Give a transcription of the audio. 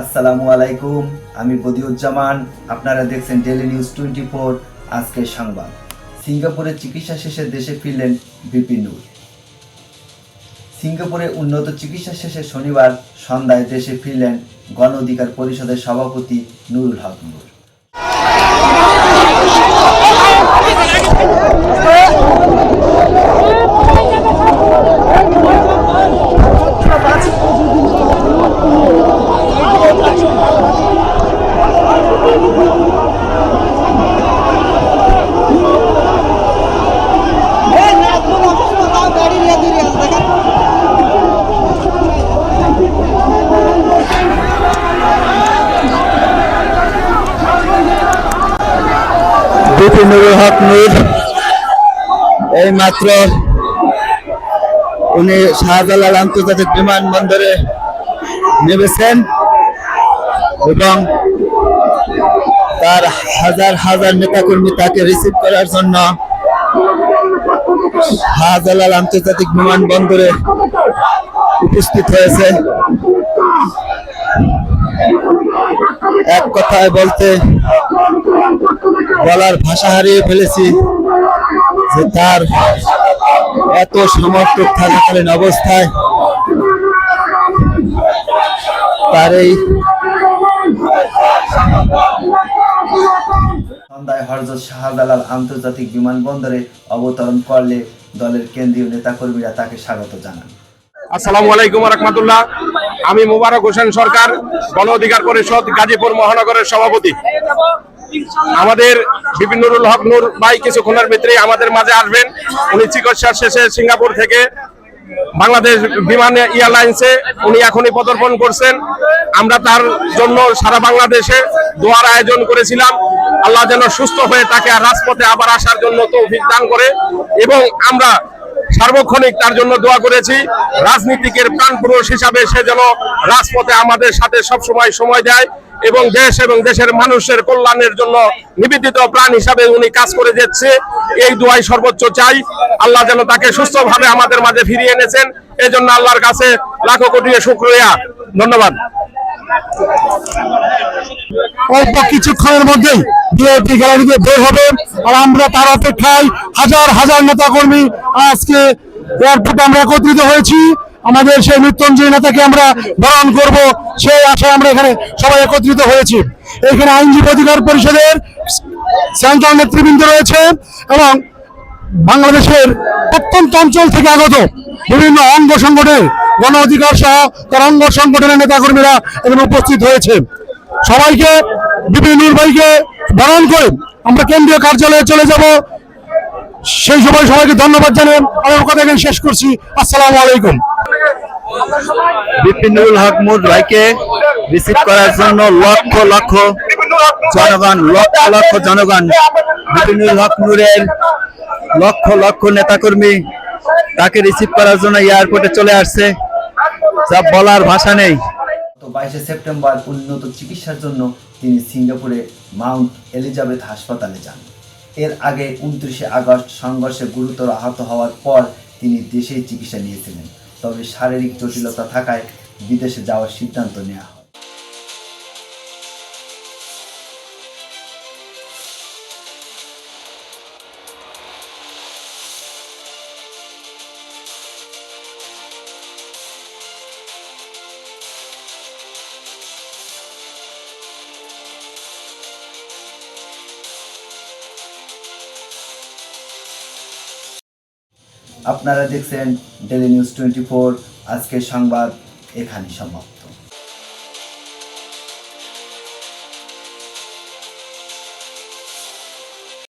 আসসালামু আলাইকুম, আমি বদিউজ্জামান, আপনারা দেখছেন ডেলি নিউজ টোয়েন্টি ফোর আজকের সংবাদ। সিঙ্গাপুরে চিকিৎসা শেষে দেশে ফিরলেন বিপিন নূর। সিঙ্গাপুরে উন্নত চিকিৎসা শেষে শনিবার সন্ধ্যায় দেশে ফিরলেন গণ অধিকার পরিষদের সভাপতি নুরুল হক নূর। বিপিনুরুল হক নূর। এই মাত্র উনি শাহজালাল আন্তর্জাতিক বিমানবন্দরে নেমেছেন এবং তার হাজার হাজার নেতাকর্মী তাকে রিসিভ করার জন্য শাহজালাল আন্তর্জাতিক বিমানবন্দরে উপস্থিত হয়েছে। এক কথায় বলতে বলার ভাষা হারিয়ে ফেলেছি যে তার এত সমর্থক থাকাকালীন অবস্থায় তার এই সন্ধ্যায় হরজত শাহজালাল আন্তর্জাতিক বিমানবন্দরে অবতরণ করলে দলের কেন্দ্রীয় নেতাকর্মীরা তাকে স্বাগত জানান। আসসালামু আলাইকুম রহমতুল্লাহ। আমি মুবারক হোসেন সরকার গণ অধিকার পরিষদ গাজীপুর মহানগরের সভাপতি। আমাদের বিপিনুরুল হক নূর ভাই কিছুক্ষণের ভিতরেই আমাদের মাঝে আসবেন। উনি চিকিৎসা শেষে সিঙ্গাপুর থেকে বাংলাদেশ বিমান এয়ারলাইন্সে উনি এখনই পদার্পণ করছেন। আমরা তার জন্য সারা বাংলাদেশে দোয়ার আয়োজন করেছিলাম। আল্লাহ যেন সুস্থ হয়ে তাকে রাজপথে আবার আসার জন্য তৌফিক দান করে এবং আমরা সার্বক্ষণিক তার জন্য দোয়া করেছি। রাজনীতিকের প্রাণ পুরুষ হিসাবে সে যেন রাজপথে আমাদের সাথে সব সময় সময় দেয়। এবং দেশ এবং দেশের মানুষের কল্যাণের জন্য নিবেদিত প্রাণ হিসাবে উনি কাজ করে যাচ্ছে। এই দোয়াই সর্বোচ্চ চাই। আল্লাহ যেন তাকে সুস্থভাবে আমাদের মাঝে ফিরিয়ে এনেছেন। এই জন্য আল্লাহর কাছে লাখো কোটি শুক্রিয়া। ধন্যবাদ। অল্প কিছুক্ষণের মধ্যেই বিএপি গ্যালারিতে বের হবে আর আমরা তার অপেক্ষায় হাজার হাজার নেতা কর্মী আজকে এয়ারপোর্টে আমরা একত্রিত হয়েছি। আমাদের সেই মৃত্যুঞ্জয় নেতাকে আমরা বরণ করব, সেই আশায় আমরা এখানে সবাই একত্রিত হয়েছি। এখানে আইনজীবী অধিকার পরিষদের সেন্ট্রাল নেতৃবৃন্দ রয়েছে এবং বাংলাদেশের প্রত্যন্ত অঞ্চল থেকে আগত বিভিন্ন অঙ্গ সংগঠনের গণ অধিকার সহ তার অঙ্গ সংগঠনের নেতাকর্মীরা এখানে উপস্থিত হয়েছে। সবাইকে, বিপিন নূর ভাইকে বরণ করে আমরা কেন্দ্রীয় কার্যালয়ে চলে যাব। সেই সময় সবাইকে ধন্যবাদ জানিয়ে আমার কথা এখানে শেষ করছি। আসসালামু আলাইকুম। বিপিনুরুল হক নূর ভাইকে রিসিভ করার জন্য লক্ষ লক্ষ জনগণ, লক্ষ লক্ষ জনগণ বিপিনুল হক নূরের লক্ষ লক্ষ নেতাকর্মী তাকে রিসিভ করার জন্য এয়ারপোর্টে চলে আসছে। যা বলার ভাষা নেই। বাইশে সেপ্টেম্বর উন্নত চিকিৎসার জন্য তিনি সিঙ্গাপুরে মাউন্ট এলিজাবেথ হাসপাতালে যান। এর আগে উনত্রিশে আগস্ট সংঘর্ষে গুরুতর আহত হওয়ার পর তিনি দেশেই চিকিৎসা নিয়েছিলেন। তবে শারীরিক জটিলতা থাকায় বিদেশে যাওয়ার সিদ্ধান্ত নেওয়া আপনারা দেখছেন ডেলি নিউজ টোয়েন্টি ফোর আজকের সংবাদ এখানে সমাপ্ত।